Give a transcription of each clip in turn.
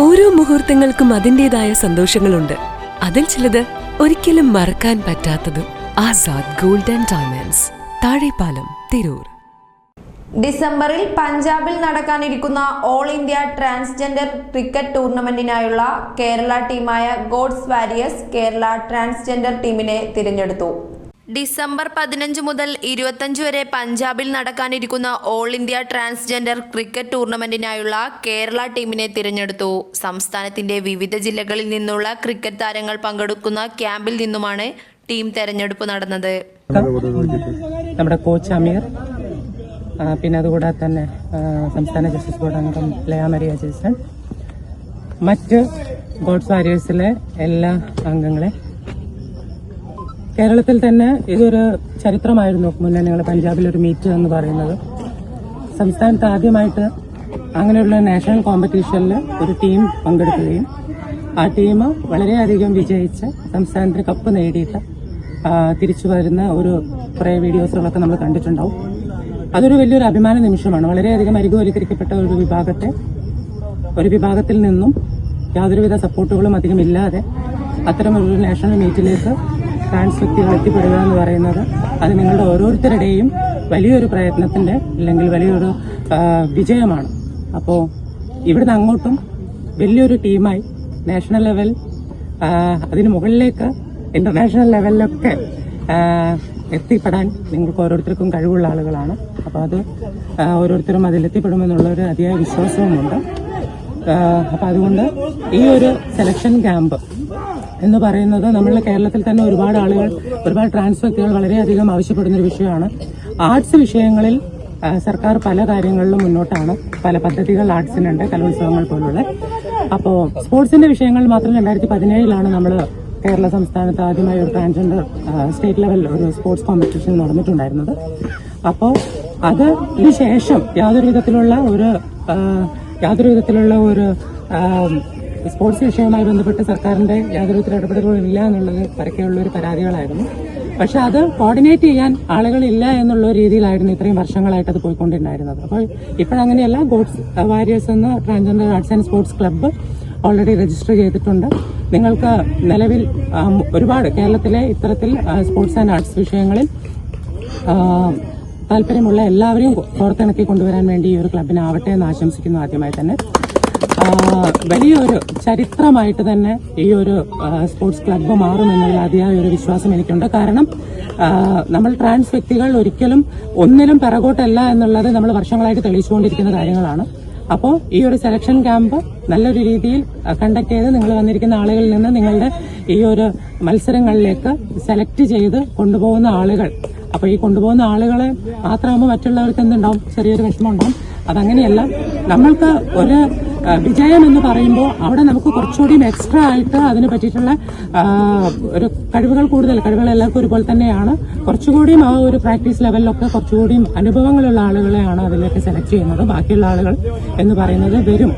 ഓരോ മുഹൂർത്തങ്ങൾക്കും അതിന്റെതായ സന്തോഷങ്ങളുണ്ട്. അതിൽ ചിലത് ഒരിക്കലും മറക്കാൻ പറ്റാത്തതും ആസാദ് ഗോൾഡൻ ഡയമണ്ട്സ് താഴെപ്പാലം തിരൂർ. ഡിസംബറിൽ പഞ്ചാബിൽ നടക്കാനിരിക്കുന്ന ഓൾ ഇന്ത്യ ട്രാൻസ്ജെൻഡർ ക്രിക്കറ്റ് ടൂർണമെന്റിനായുള്ള കേരള ടീമായ ഗോഡ്സ് വാരിയേഴ്സ് കേരള ട്രാൻസ്ജെൻഡർ ടീമിനെ തിരഞ്ഞെടുത്തു. ഡിസംബർ പതിനഞ്ച് മുതൽ ഇരുപത്തഞ്ച് വരെ പഞ്ചാബിൽ നടക്കാനിരിക്കുന്ന ഓൾ ഇന്ത്യ ട്രാൻസ്ജെൻഡർ ക്രിക്കറ്റ് ടൂർണമെന്റിനായുള്ള കേരള ടീമിനെ തിരഞ്ഞെടുത്തു. സംസ്ഥാനത്തിന്റെ വിവിധ ജില്ലകളിൽ നിന്നുള്ള ക്രിക്കറ്റ് താരങ്ങൾ പങ്കെടുക്കുന്ന ക്യാമ്പിൽ നിന്നുമാണ് ടീം തെരഞ്ഞെടുപ്പ് നടന്നത്. നമ്മുടെ കോച്ച് അമീർ പിന്നെ അതുകൂടാതെ തന്നെ സംസ്ഥാന ജസ്റ്റിസ് ബോർഡ് അംഗം ലയാമരിയ ജേസൺ. മറ്റ് ഗോഡ്സ് വാരിയേഴ്സിലെ എല്ലാ അംഗങ്ങളെ കേരളത്തിൽ തന്നെ ഇതൊരു ചരിത്രമായിരുന്നു മുന്നണികൾ പഞ്ചാബിൽ ഒരു മീറ്റ് എന്ന് പറയുന്നത്. സംസ്ഥാനത്ത് ആദ്യമായിട്ട് അങ്ങനെയുള്ള നാഷണൽ കോമ്പറ്റീഷനിൽ ഒരു ടീം പങ്കെടുക്കുകയും ആ ടീം വളരെയധികം വിജയിച്ച് സംസ്ഥാനത്തിന് കപ്പ് നേടിയിട്ട് തിരിച്ചു വരുന്ന ഒരു കുറേ വീഡിയോസുകളൊക്കെ നമ്മൾ കണ്ടിട്ടുണ്ടാവും. അതൊരു വലിയൊരു അഭിമാന നിമിഷമാണ്. വളരെയധികം അരികുവൽക്കരിക്കപ്പെട്ട ഒരു വിഭാഗത്തെ ഒരു വിഭാഗത്തിൽ നിന്നും യാതൊരുവിധ സപ്പോർട്ടുകളും അധികം ഇല്ലാതെ അത്തരമൊരു നാഷണൽ മീറ്റിലേക്ക് ട്രാൻസ് വ്യക്തികൾ എത്തിപ്പെടുക എന്ന് പറയുന്നത്. അത് നിങ്ങളുടെ ഓരോരുത്തരുടെയും വലിയൊരു പ്രയത്നത്തിന്റെ അല്ലെങ്കിൽ വലിയൊരു വിജയമാണ്. അപ്പോൾ ഇവിടുന്ന് അങ്ങോട്ടും വലിയൊരു ടീമായി നാഷണൽ ലെവൽ അതിന് മുകളിലേക്ക് ഇന്റർനാഷണൽ ലെവലിലൊക്കെ എത്തിപ്പെടാൻ നിങ്ങൾക്ക് ഓരോരുത്തർക്കും കഴിവുള്ള ആളുകളാണ്. അപ്പോൾ അത് ഓരോരുത്തരും അതിലെത്തിപ്പെടുമെന്നുള്ളൊരു അതിയായ വിശ്വാസവുമുണ്ട്. അപ്പം അതുകൊണ്ട് ഈ ഒരു സെലക്ഷൻ ക്യാമ്പ് എന്ന് പറയുന്നത് നമ്മൾ കേരളത്തിൽ തന്നെ ഒരുപാട് ആളുകൾ ഒരുപാട് ട്രാൻസ് വ്യക്തികൾ വളരെയധികം ആവശ്യപ്പെടുന്ന ഒരു വിഷയമാണ്. ആർട്സ് വിഷയങ്ങളിൽ സർക്കാർ പല കാര്യങ്ങളിലും മുന്നോട്ടാണ്. പല പദ്ധതികൾ ആർട്സിനുണ്ട് കലോത്സവങ്ങൾ പോലുള്ള അപ്പോൾ സ്പോർട്സിന്റെ വിഷയങ്ങൾ മാത്രം രണ്ടായിരത്തി പതിനേഴിലാണ് നമ്മൾ കേരള സംസ്ഥാനത്ത് ആദ്യമായി ഒരു ട്രാൻസ്ജെൻഡർ സ്റ്റേറ്റ് ലെവൽ ഒരു സ്പോർട്സ് കോമ്പറ്റീഷൻ നടന്നിട്ടുണ്ടായിരുന്നത്. അപ്പോൾ അത് ശേഷം യാതൊരു വിധത്തിലുള്ള ഒരു യാതൊരു വിധത്തിലുള്ള ഒരു സ്പോർട്സ് വിഷയവുമായി ബന്ധപ്പെട്ട് സർക്കാരിന്റെ യാതൊരു വിധത്തിലുള്ള ഇടപെടലുകളും ഇല്ല എന്നുള്ളത് പരക്കെയുള്ള ഒരു പരാതികളായിരുന്നു. പക്ഷെ അത് കോർഡിനേറ്റ് ചെയ്യാൻ ആളുകളില്ല എന്നുള്ള രീതിയിലായിരുന്നു ഇത്രയും വർഷങ്ങളായിട്ട് അത് പോയിക്കൊണ്ടിരുന്നത്. അപ്പോൾ ഇപ്പോഴങ്ങനെയല്ല ഗോഡ്സ് വാരിയേഴ്സ് എന്ന transgender arts and sports club already register ചെയ്തിട്ടുണ്ട്. നിങ്ങൾക്ക് നിലവിൽ ഒരുപാട് കേരളത്തിലെ ഇത്തരത്തിൽ സ്പോർട്സ് ആൻഡ് ആർട്സ് വിഷയങ്ങളിൽ താല്പര്യമുള്ള എല്ലാവരെയും കോർത്തിണക്കി കൊണ്ടുവരാൻ വേണ്ടി ഈ ഒരു ക്ലബിനാവട്ടെ എന്ന് ആശംസിക്കുന്നു ആദ്യമായി തന്നെ. വലിയൊരു ചരിത്രമായിട്ട് തന്നെ ഈ ഒരു സ്പോർട്സ് ക്ലബ്ബ് മാറുമെന്നുള്ള അതിയായ ഒരു വിശ്വാസം എനിക്കുണ്ട്. കാരണം നമ്മൾ ട്രാൻസ് വ്യക്തികൾ ഒരിക്കലും ഒന്നിലും പിറകോട്ടല്ല എന്നുള്ളത് നമ്മൾ വർഷങ്ങളായിട്ട് തെളിയിച്ചുകൊണ്ടിരിക്കുന്ന കാര്യങ്ങളാണ്. അപ്പോൾ ഈ ഒരു സെലക്ഷൻ ക്യാമ്പ് നല്ലൊരു രീതിയിൽ കണ്ടക്ട് ചെയ്ത് നിങ്ങൾ വന്നിരിക്കുന്ന ആളുകളിൽ നിന്ന് നിങ്ങളുടെ ഈ ഒരു മത്സരങ്ങളിലേക്ക് സെലക്ട് ചെയ്ത് കൊണ്ടുപോകുന്ന ആളുകൾ അപ്പൊ ഈ കൊണ്ടുപോകുന്ന ആളുകളെ മാത്രമാകുമ്പോൾ മറ്റുള്ളവർക്ക് എന്തുണ്ടാവും? ചെറിയൊരു വിഷമം ഉണ്ടാവും അതങ്ങനെയല്ല നമ്മൾക്ക് ഒരു വിജയം എന്ന് പറയുമ്പോൾ അവിടെ നമുക്ക് കുറച്ചുകൂടിയും എക്സ്ട്രാ ആയിട്ട് അതിന് പറ്റിയിട്ടുള്ള ഒരു കഴിവുകൾ കൂടുതൽ കഴിവുകൾ എല്ലാവർക്കും ഒരുപോലെ തന്നെയാണ്. കുറച്ചുകൂടിയും ആ ഒരു പ്രാക്ടീസ് ലെവലിലൊക്കെ കുറച്ചുകൂടിയും അനുഭവങ്ങളുള്ള ആളുകളെയാണ് അതിലേക്ക് സെലക്ട് ചെയ്യുന്നത്. ബാക്കിയുള്ള ആളുകൾ എന്ന് പറയുന്നത് വരും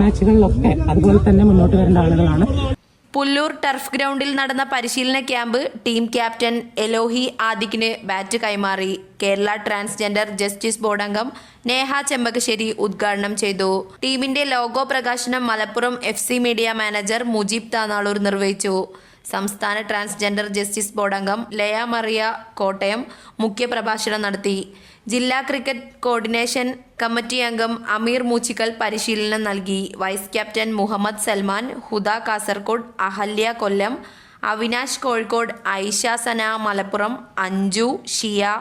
മാച്ചുകളിലൊക്കെ അതുപോലെ തന്നെ മുന്നോട്ട് വരേണ്ട ആളുകളാണ്. പുല്ലൂർ ടർഫ് ഗ്രൗണ്ടിൽ നടന്ന പരിശീലന ക്യാമ്പ് ടീം ക്യാപ്റ്റൻ എലോഹി ആദിക്കിന് ബാറ്റ് കൈമാറി. കേരള ട്രാൻസ്ജെൻഡർ ജസ്റ്റിസ് ബോർഡ് അംഗം നേഹ ചെമ്പകശ്ശേരി ഉദ്ഘാടനം ചെയ്തു. ടീമിന്റെ ലോഗോ പ്രകാശനം Malappuram F media manager Mujeeb Thanalur നിർവഹിച്ചു. സംസ്ഥാന ട്രാൻസ്ജെൻഡർ ജസ്റ്റിസ് ബോർഡ് അംഗം ലയ മറിയ കോട്ടയം മുഖ്യപ്രഭാഷണം നടത്തി. ജില്ലാ ക്രിക്കറ്റ് കോർഡിനേഷൻ കമ്മിറ്റി അംഗം അമീർ മൂച്ചിക്കൽ പരിശീലനം നൽകി. വൈസ് ക്യാപ്റ്റൻ മുഹമ്മദ് സൽമാൻ ഹുദ കാസർകോട് അഹല്യ കൊല്ലം അവിനാശ് കോഴിക്കോട് ഐഷ സന മലപ്പുറം അഞ്ജു ഷിയ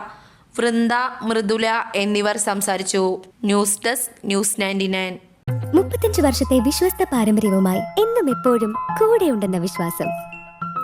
വൃന്ദ മൃദുല എന്നിവർ സംസാരിച്ചു. News desk news ninety nine. മുപ്പത്തഞ്ച് വർഷത്തെ വിശ്വസ്ത പാരമ്പര്യവുമായി എന്നും എപ്പോഴും കൂടെയുണ്ടെന്ന വിശ്വാസം.